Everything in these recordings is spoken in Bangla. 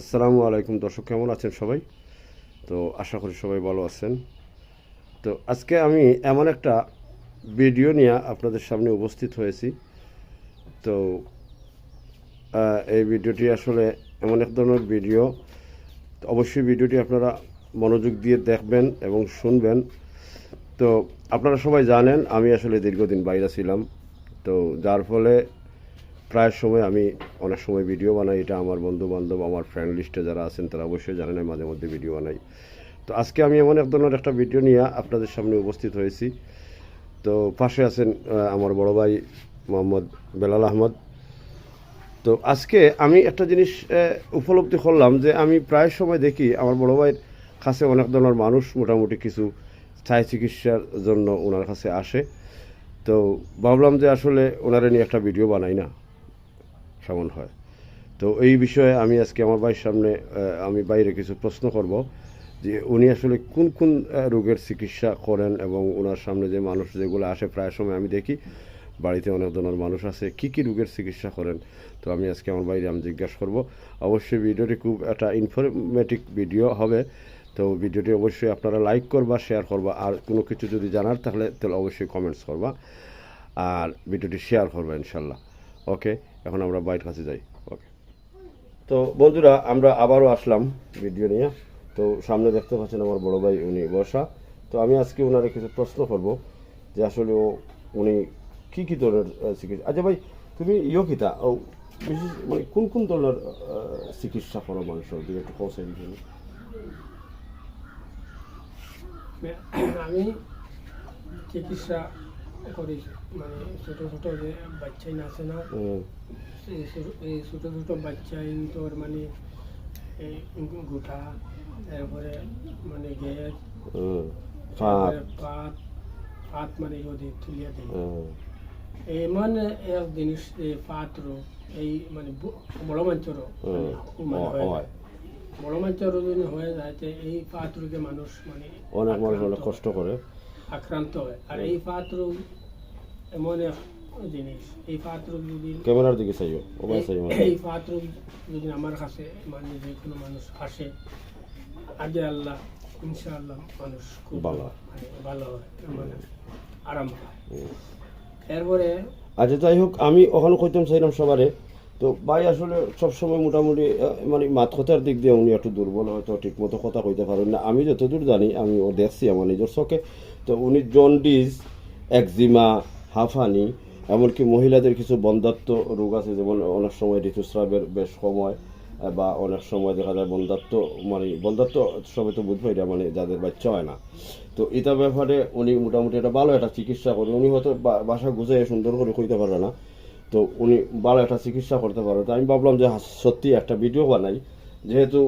আসসালামু আলাইকুম দর্শক, কেমন আছেন সবাই? তো আশা করি সবাই ভালো আছেন। তো আজকে আমি এমন একটা ভিডিও নিয়ে আপনাদের সামনে উপস্থিত হয়েছি। তো এই ভিডিওটি আসলে এমন এক ধরনের ভিডিও। অবশ্যই ভিডিওটি আপনারা মনোযোগ দিয়ে দেখবেন এবং শুনবেন। তো আপনারা সবাই জানেন, আমি আসলে দীর্ঘদিন বাইরে ছিলাম। তো যার ফলে প্রায় সময় আমি অনেক সময় ভিডিও বানাই, এটা আমার বন্ধু বান্ধব আমার ফ্রেন্ড লিস্টে যারা আছেন তারা অবশ্যই জানেন মাঝে মধ্যে ভিডিও বানাই। তো আজকে আমি এমন এক ধরনের একটা ভিডিও নিয়ে আপনাদের সামনে উপস্থিত হয়েছি। তো পাশে আছেন আমার বড় ভাই মোহাম্মদ বেলাল আহমদ। তো আজকে আমি একটা জিনিস উপলব্ধি করলাম যে আমি প্রায় সময় দেখি আমার বড় ভাইয়ের কাছে অনেক ধরনের মানুষ মোটামুটি কিছু স্থায়ী চিকিৎসার জন্য ওনার কাছে আসে। তো ভাবলাম যে আসলে ওনারা নিয়ে একটা ভিডিও বানাই না। কেমন হয়। তো এই বিষয়ে আমি আজকে আমার ভাইয়ের সামনে আমি বাইরে কিছু প্রশ্ন করব যে উনি আসলে কোন কোন রোগের চিকিৎসা করেন এবং ওনার সামনে যে মানুষ যেগুলো আসে প্রায় সময় আমি দেখি, বাড়িতে অনেক ধরনের মানুষ আছে, কি কি রোগের চিকিৎসা করেন? তো আমি আজকে আমার বাইরে আমি জিজ্ঞাসা করব। অবশ্যই ভিডিওটি খুব একটা ইনফরমেটিভ ভিডিও হবে, তো ভিডিওটি অবশ্যই আপনারা লাইক করবা শেয়ার করবা, আর কোনো কিছু যদি জানার তাহলে তাহলে অবশ্যই কমেন্টস করবা, আর ভিডিওটি শেয়ার করবা ইনশাল্লাহ। ওকে এখন আমরা বাইরের কাছে যাই। ওকে তো বন্ধুরা, আমরা আবারও আসলাম ভিডিও নিয়ে। তো সামনে দেখতে পাচ্ছেন আমার বড় ভাই, উনি বসা তো আমি আজকে ওনারে কিছু প্রশ্ন করব যে আসলে ও, উনি কী কী ধরনের চিকিৎসা আচ্ছা ভাই, তুমি ইয়ে কিতা ও, বিশেষ মানে কোন কোন ধরনের চিকিৎসা করো মানুষের দিকে একটু কৌশল দিকে আমি চিকিৎসা করি মানে ছোট ছোট যে বাচ্চাই আছে না হুম, এই ছোট- এই ছোট ছোট বাচ্চাই তোর মানে এই গুঠা তারপরে মানে গ্যাস পাত। পাত মানে যদি তুলিয়া দিই এমন এক জিনিস এই মানে বড় মানে হয়। বড় যদি হয়ে যায় মানুষ মানে অনেক মানুষ অনেক কষ্ট করে। আক্রান্ত হয়। আর এই রোগ এমন এক জিনিস এই রোগ যদি ক্যামেরার দিকে চাইও ওবাই চাইও এই- রোগ যদি আমার কাছে মানে যে কোনো মানুষ আসে আগে আল্লাহ ইনশাআল্লাহ মানুষ খুব ভালো। মানে ভালো হয় মানে আরাম হয় এরপরে আচ্ছা যাই হোক আমি ওখানে কইতাম চাইলাম সবারে তো ভাই আসলে সবসময় মোটামুটি মানে মাত কথার দিক দিয়ে উনি একটু দুর্বল, হয়তো ঠিক মতো কথা কইতে পারেন না। আমি যতদূর জানি, আমি ও দেখছি আমার নিজের চোখে, তো উনি জন্ডিস, একজিমা, হাফানি, এমনকি মহিলাদের কিছু বন্ধাত্ম রোগ আছে, যেমন অনেক সময় ঋতুস্রাবের বেশ সময় বা অনেক সময় দেখা যায় বন্ধাত্ম মানে বন্ধাত্ম সবাই তো বুঝব এটা মানে যাদের বাচ্চা হয় না। তো এটা ব্যাপারে উনি মোটামুটি একটা ভালো একটা চিকিৎসা করে উনি হয়তো বাসা গুছিয়ে সুন্দর করে কইতে পারে না। তো উনি ভালো একটা চিকিৎসা করতে পারে। তো আমি ভাবলাম যে সত্যি একটা ভিডিও বানাই। যেহেতু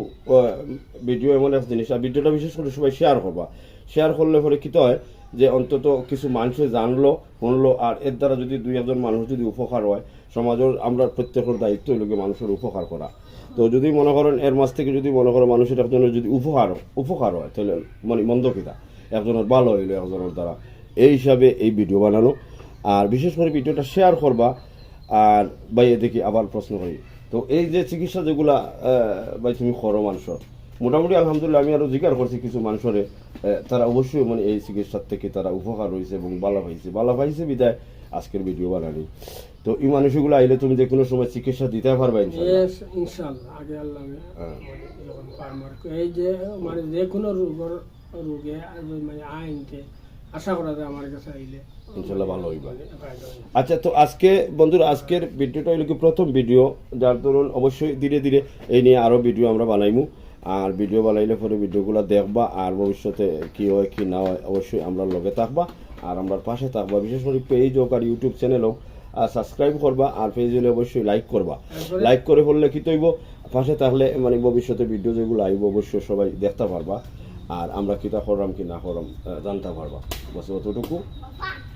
ভিডিও এমন একটা জিনিস, আর ভিডিওটা বিশেষ করে সবাই শেয়ার করবা। শেয়ার করলে পরে কী হয় যে অন্তত কিছু মানুষে জানলো, শুনলো, আর এর দ্বারা যদি দুই একজন মানুষ যদি উপকার হয়, সমাজের আমরা প্রত্যেকের দায়িত্ব হইল গিয়ে মানুষের উপকার করা। তো যদি মনে করেন এর মাছ থেকে যদি মনে করেন মানুষের একজনের যদি উপকার উপকার হয়, তাহলে মানে মন্দ কিতা একজনের ভালো হইল, একজনের দ্বারা। এই হিসাবে এই ভিডিও বানানো। আর বিশেষ করে ভিডিওটা শেয়ার করবা আর ভাই দেখি আবার প্রশ্ন করি। তো এই যে চিকিৎসা যেগুলা ভাই তুমি করো মানুষের মোটামুটি আলহামদুলিল্লাহ আমি আরও জিজ্ঞাসা করছি কিছু মানুষের তারা অবশ্যই মানে এই চিকিৎসার থেকে তারা উপকার হয়েছে এবং ভালো পাইছে। ভালো পাইছে বিদায় আজকের ভিডিও বানানি। তো এই মানুষগুলো আইলে তুমি যে কোনো সময় চিকিৎসা দিতে পারবে ইনশাল্লাহ আগে আল্লাহ হ্যাঁ। মানে এই যে মানে যে কোনো রোগের রোগে মানে আইনতে আশা করা যায় আমার কাছে আইলে। ইনশাল্লাহ ভালো হইবা। ফায়দা। আচ্ছা তো আজকে বন্ধুরা আজকের ভিডিওটা হলো কি প্রথম ভিডিও যার ধরুন অবশ্যই ধীরে ধীরে এই নিয়ে আরও ভিডিও আমরা বানাইমু। আর ভিডিও বানাইলে পরে ভিডিওগুলো দেখবা আর ভবিষ্যতে কি হয় কি না হয় অবশ্যই আমরা লগে থাকবা। আর আমরা পাশে থাকবা বিশেষ করে পেজ হোক আর ইউটিউব চ্যানেল হোক আর সাবস্ক্রাইব করবা আর পেজ হলে অবশ্যই লাইক করবা। লাইক করে ফেললে কি তৈব? পাশে থাকলে মানে ভবিষ্যতে ভিডিও যেগুলো আইব অবশ্যই সবাই দেখতে পারবা। আর আমরা কিতা করলাম কি না করলাম জানতে পারবা বস অতটুকু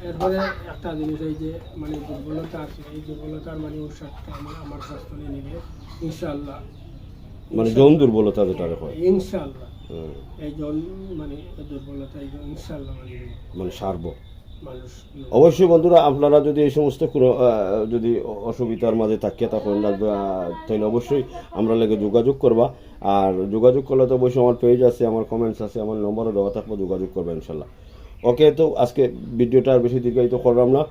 এরপরে একটা জিনিস এই যে মানে দুর্বলতা আছে এই দুর্বলতার মানে ঔষধটা আমার আমার স্বাস্থ্য নিয়ে নিবে। ইনশাআল্লাহ। মানে যৌন দুর্বলতা যেটা হয় ইনশাআল্লাহ। এই যৌন মানে দুর্বলতা ইনশাআল্লাহ মানে। মানে সারব। অবশ্যই বন্ধুরা আপনারা যদি এই সমস্ত কোনো যদি অসুবিধার মাঝে থাকে তখন তাহলে অবশ্যই আমরা লাগে যোগাযোগ করবা। আর যোগাযোগ করলে তো অবশ্যই আমার পেজ আছে আমার কমেন্টস আছে আমার নম্বরও দেওয়া থাকব যোগাযোগ করবে ইনশাল্লাহ। ওকে তো আজকে ভিডিওটা আর বেশি দীর্ঘায়িত করলাম না।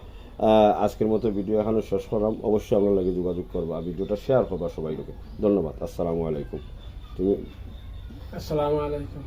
আজকের মতো ভিডিও এখানে শেষ করলাম। অবশ্যই আমরা লাগে যোগাযোগ করবা। আর ভিডিওটা শেয়ার করবা সবাইকে ধন্যবাদ। আসসালামু আলাইকুম। তুমি আসসালামু আলাইকুম।